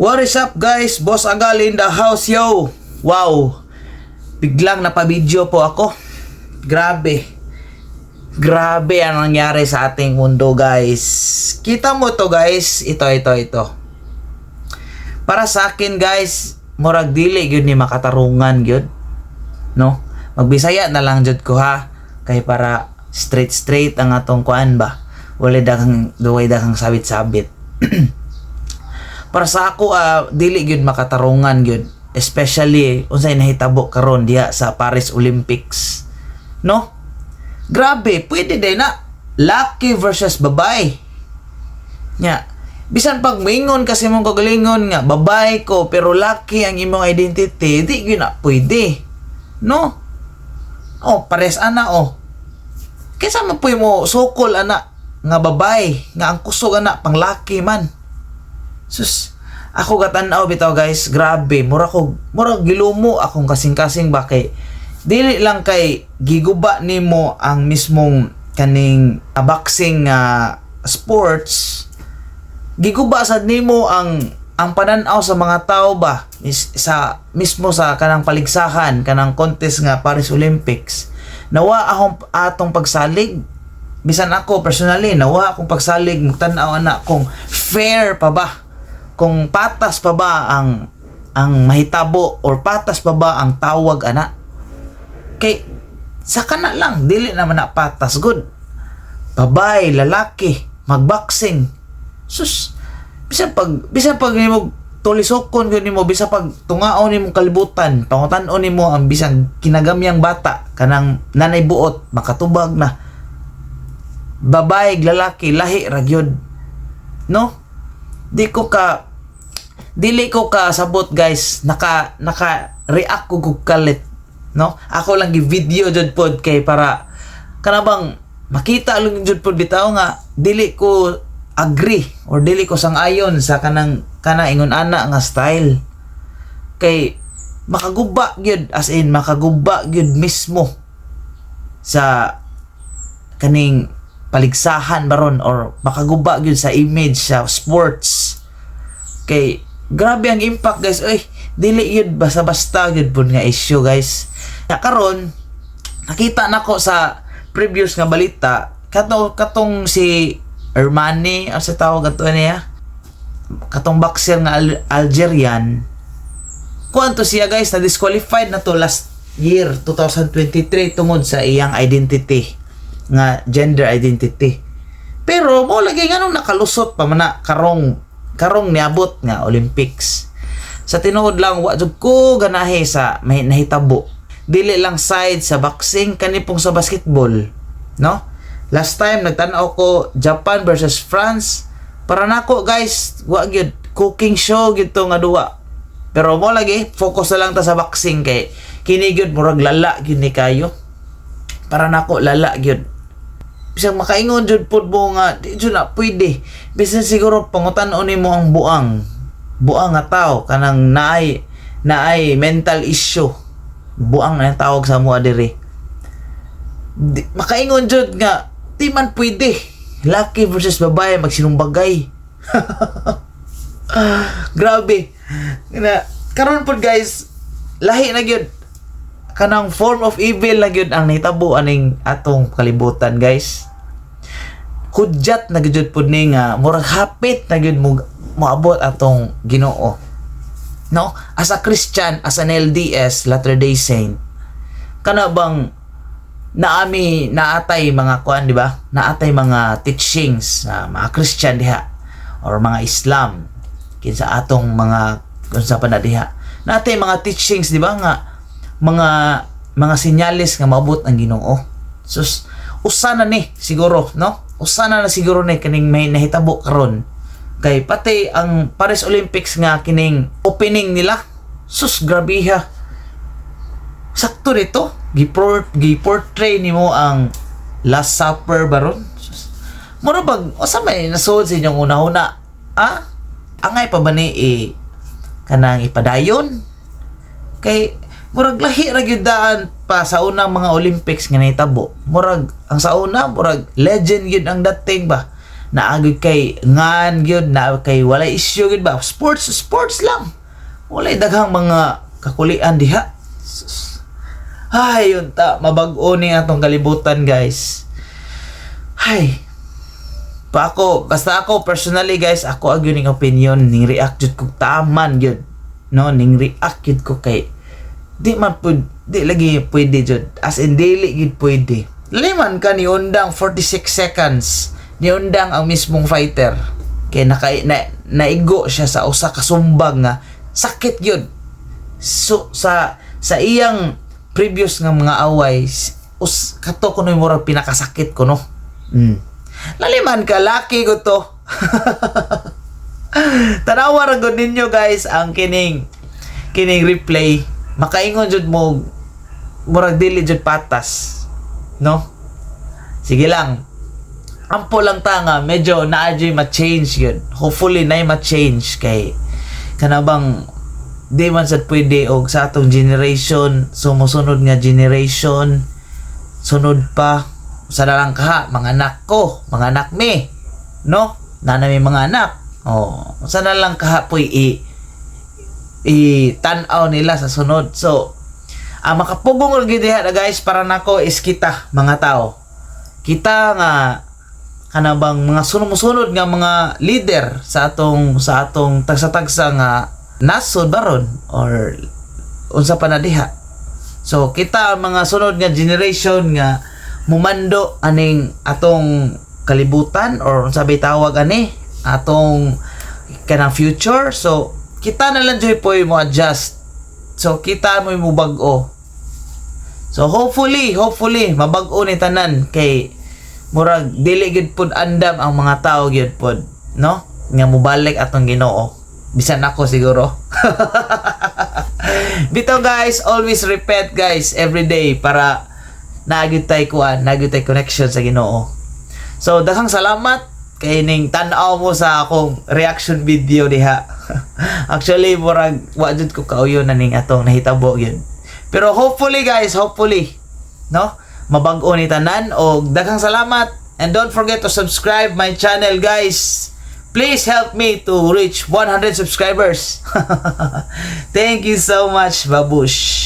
What is up guys? Boss Agal in the house yo. Wow. Biglang napabidyo po ako. Grabe. Grabe ang nangyari sa ating mundo guys. Kita mo to guys. Ito, ito, ito. Para sa akin guys, murag dili gyud ni makatarungan gyud. No? Magbisaya na lang jud ko ha. Kay para straight straight ang atong kuan ba. Wala daghang duway daghang sabit-sabit. para sa ako ah, dili gyud makatarungan gyud especially unsay nahitabo karon diha sa Paris Olympics. No? Grabe pwede din na lucky versus babae nya bisan pag mingon kasi mong kagalingon nga babae ko pero lucky ang imong identity di gyud na pwede. No? Oh pares ana oh. Kaysa man puy mo sukol ana nga babae nga ang kusog ana pang lucky man Sus, ako gatan-aw bitaw guys, grabe, mura ko, mura gilumo akong kasing-kasing ba kay dili lang kay giguba nimo ang mismong kaning ah, boxing nga sports. Giguba sad nimo ang ang pananaw sa mga tao ba is, sa mismo sa kanang paligsahan kanang contest nga Paris Olympics. Nawa akong atong pagsalig. Bisan ako personally nawa akong pagsalig tan-aw ana kung fair pa ba kung patas pa ba ang ang mahitabo or patas pa ba ang tawag ana? Kay sa kana lang dili naman na patas good. Babae lalaki magboxing. Sus bisan pag bisan pag nimo tulisokon gyud nimo bisan pag tungaon nimo kalibutan pangutan-on nimo ang bisan kinagamyang bata kanang nanay buot makatubag na. Babae lalaki lahi ra gyud no di ko ka dili ko ka sabot guys. Naka naka react ko kog kalit no? Ako lang gi video jud pod kay para kanabang makita lang jud pod bitaw nga dili ko agree or dili ko sang-ayon sa kanang kana ingon ana nga style. Kay makaguba gyud as in makaguba gyud mismo sa kaning paligsahan baron or makaguba gyud sa image sa sports? Kay grabe ang impact guys. Oy dili yun basta-basta yun po nga issue guys. Na karon nakita nako sa previous nga balita kato katong si Ermani ang sa tawag ato niya katong boxer nga Al- Algerian. Kuan to siya guys na disqualified na to last year 2023 tungod sa iyang identity nga gender identity. Pero mo lagi nga nung nakalusot pa man karong karong niabot nga Olympics. Sa tinuod lang wa jud ko ganahe sa nahitabo. Dili lang side sa boxing kani pong sa basketball no? Last time nagtan-aw ko Japan versus France. Para nako guys wa gyud cooking show gyud to nga duwa. Pero mo lagi focus na lang ta sa boxing kay kini gyud murag lala gyud ni kayo. Para nako lala gyud bisang makaingon jud pod mo nga di na pwede. Bisan siguro pangutan-on nimo ang buang. Buang nga tao kanang naay naay mental issue. Buang na tawag sa mo diri di, makaingon jud nga di man pwede. Laki versus babae magsinumbagay. Grabe. Na karon pod guys lahi na gyud kanang form of evil na gyud ang nahitabo aning atong kalibutan guys. Hudyat na gyud pud ni nga murag hapit na gyud mo moabot atong Ginoo. No? As a Christian as an LDS Latter Day Saint kana bang naami naatay mga kuan di ba? Naatay mga teachings sa mga Christian diha or mga Islam kinsa atong mga unsa pa na diha. Naatay mga teachings di ba nga mga mga sinyalis nga maabot ang Ginoo. Sus usa na ni siguro, no? Usa na siguro ni kining may nahitabo karon. Kay pati ang Paris Olympics nga kining opening nila. Sus grabe ha. Sakto dito. Giport gi-portray nimo ang Last Supper baron. Mura bag usa may nasuod sa inyong una-una? Ah? Angay pa ba ni eh, kanang ipadayon? Kay murag lahi ra gyud daan pa sa unang mga Olympics nga nahitabo. Murag ang sa una murag legend gyud ang dating ba. naagod kay ngan gyud na kay wala issue gyud ba? Sports sports lang. Walay daghang mga kakulian diha. Ay yun ta mabag-o ni atong kalibutan guys. Ay pa ako basta ako personally guys ako ag yun opinion. Ning react jud ko taman gyud. No ning react jud ko kay di man pud di lagi pwede jud. As in daily gid pwede. Liman ka ni undang 46 seconds. Ni undang ang mismong fighter. Kay naka na, naigo siya sa usa ka sumbag nga sakit gyud so sa sa iyang previous nga mga away us kato kuno murag pinakasakit ko no? Mm. laliman ka laki ko to. Tanawa ra gud ninyo guys ang kining kining replay makaingon jud mo murag dili jud patas no? Sige lang. Ampo lang ta nga medyo naadyo ma-change yun. Hopefully na ma-change kay kanabang di man sad pwede og sa atong generation sumusunod nga generation sunod pa. Sa lang kaha mga anak ko mga anak mi no? Na mga anak. Oh sa lang kaha poy i i tan-aw nila sa sunod. So ang makapugong lagi diha na guys para nako is kita mga tao. Kita nga kanabang mga sunod-sunod nga mga leader sa atong sa atong tagsa-tagsa nga nasod baron or unsa pa na diha? So kita ang mga sunod nga generation nga mumando aning atong kalibutan or unsa bay tawag ani? Atong kanang future. So kita na lang joy po mo adjust so kita mo mo bag-o So hopefully, hopefully mabag-o ni tanan kay murag dili gid pud andam ang mga tao gyud pud, no? Nga mobalik atong Ginoo. Bisan ako siguro. Bito guys, always repeat guys every day para naagid tay kuan, naagid connection sa Ginoo. So daghang salamat kay ning tan-aw mo sa akong reaction video diha. Actually, murag wa jud ko kauyo na ning atong nahitabo gyud. Pero hopefully guys, hopefully, no? Mabag-o ni tanan o daghang salamat and don't forget to subscribe my channel guys. Please help me to reach 100 subscribers. Thank you so much, Babush.